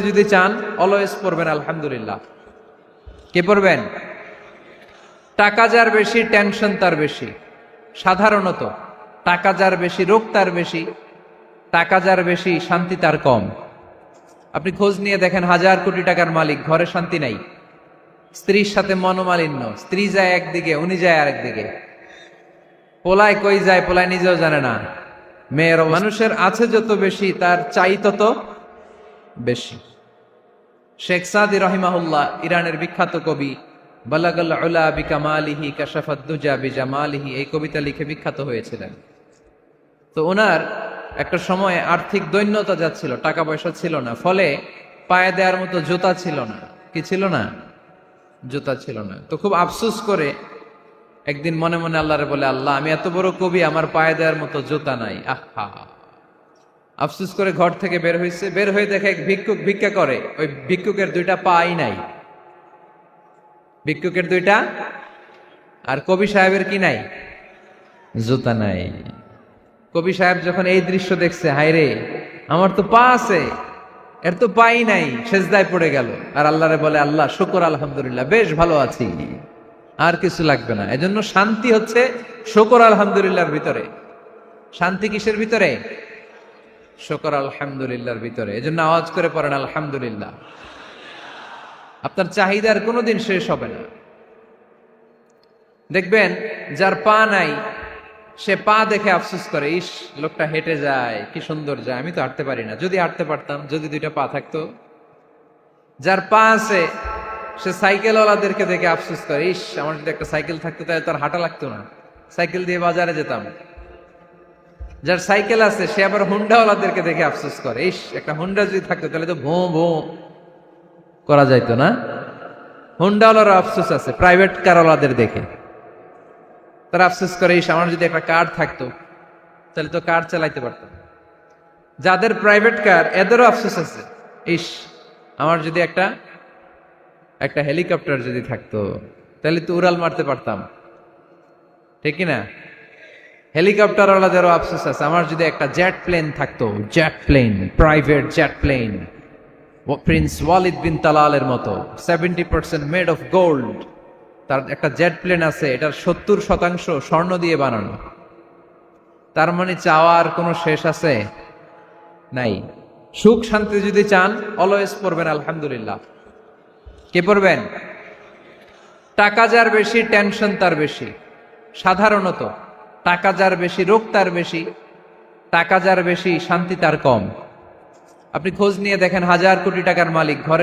যদি চান অলওয়েজ পড়বেন, আলহামদুলিল্লাহ। কে পড়বেন? টাকা যার বেশি টেনশন তার বেশি। সাধারণত, টাকা যার বেশি, রোগ তার বেশি, টাকা যার বেশি, শান্তি তার কম। আপনি খোঁজ নিয়ে দেখেন, হাজার কোটি টাকার মালিক, ঘরে শান্তি নাই। স্ত্রীর সাথে মনোমালিন্য, স্ত্রী যায় একদিকে, উনি যায় আরেকদিকে। পোলায় কই যায়, পোলায় নিজেও জানে না। মেয়ের মানুষের আছে যত বেশি, তার চাই তত বেশি। শেখ সাদি রহিমাহুল্লাহ ইরানের বিখ্যাত কবি, বালাগাল উলা বিকামালিহি কাশাফাদ্দুজা বিজামালিহি এই কবিতা লিখে বিখ্যাত হয়েছিলেন। তো ওনার একটা সময় আর্থিক দৈন্যতা যাচ্ছিল টাকা পয়সা ছিল না, ফলে পায়ে দেওয়ার মতো জুতা ছিল না। কি ছিল না? জুতা ছিল না। তো খুব আফসোস করে একদিন মনে মনে আল্লাহরে বলে, আল্লাহ, আমি এত বড় কবি, আমার পায়ে দেওয়ার মতো জুতা নাই। আহা। আফসোস করে ঘর থেকে বের হয়েছে বের হয়ে দেখে এক ভিক্ষুক ভিক্ষা করে। ওই ভিক্ষুকের দুইটা পাই নাই। ভিক্ষুকের দুইটা? আর কবি সাহেবের কি নাই? জুতা নাই। কবি সাহেব যখন এই দৃশ্য দেখছে, হায় রে, আমার তো পা আছে, এর তো পাই নাই, সেজদায় পড়ে গেল। আর আল্লাহরে বলে, আল্লাহ, শুকর, আলহামদুলিল্লাহ, বেশ ভালো আছি। আর কিছু লাগবে না। এজন্য শান্তি হচ্ছে শুকর, আলহামদুলিল্লাহর ভিতরে। শান্তি কিসের ভিতরে? শুকর আলহামদুলিল্লাহর ভিতরে। এজন্য আওয়াজ করে পড়েন, আলহামদুলিল্লাহ। আপনার চাহিদার কোনোদিন শেষ হবে না। দেখবেন, যার পা নাই, সে পা দেখে আফসোস করে, ইস, লোকটা হেঁটে যায়, কি সুন্দর যায়, আমি তো হাঁটতে পারি না। যদি হাঁটতে পারতাম, যদি দুইটা পা থাকতো। যার পা আছে, সে সাইকেলওয়ালাদেরকে দেখে আফসোস করে, ইস, আমার যদি একটা সাইকেল থাকতো, তাহলে তার হাঁটা লাগতো না। সাইকেল দিয়ে বাজারে যেতাম। যার সাইকেল আছে, সে আবার হুন্ডাওয়ালাদেরকে দেখে আফসোস করে। ইস, একটা হুন্ডা যদি থাকতো, তাহলে তো ভোঁ ভোঁ করা যাইতো না। হুন্ডাওয়ালারও আফসোস আছে, প্রাইভেট কারওয়ালাদের দেখে। তারা আফসোস করে, ইস, আমার যদি একটা কার থাকতো, তাহলে তো কার চালাইতে পারতাম যাদের প্রাইভেট কার, এদেরও আফসোস আছে, ইস, আমার যদি একটা একটা হেলিকপ্টার যদি থাকতো, তাহলে তো উড়াল মারতে পারতাম। ঠিক কি না হেলিকপ্টারওয়ালাদেরও আফসোস আছে। আমার যদি একটা জেট প্লেন থাকতো jet plane private jet plane prince Walid bin তালালের মতো seventy percent made of gold তার একটা জেট প্লেন আছে, এটার সত্তর শতাংশ স্বর্ণ দিয়ে বানানো। তার মানে চাওয়ার কোনো শেষ আছে? নাই। সুখ শান্তি যদি চান অলওয়েজ পড়বেন, আলহামদুলিল্লাহ। কে পড়বেন? টাকা যার বেশি টেনশন তার বেশি। সাধারণত। টাকা যার বেশি, রোগ তার বেশি, টাকা যার বেশি, শান্তি তার কম। আপনি খোঁজ নিয়ে দেখেন হাজার কোটি টাকার মালিক, ঘরে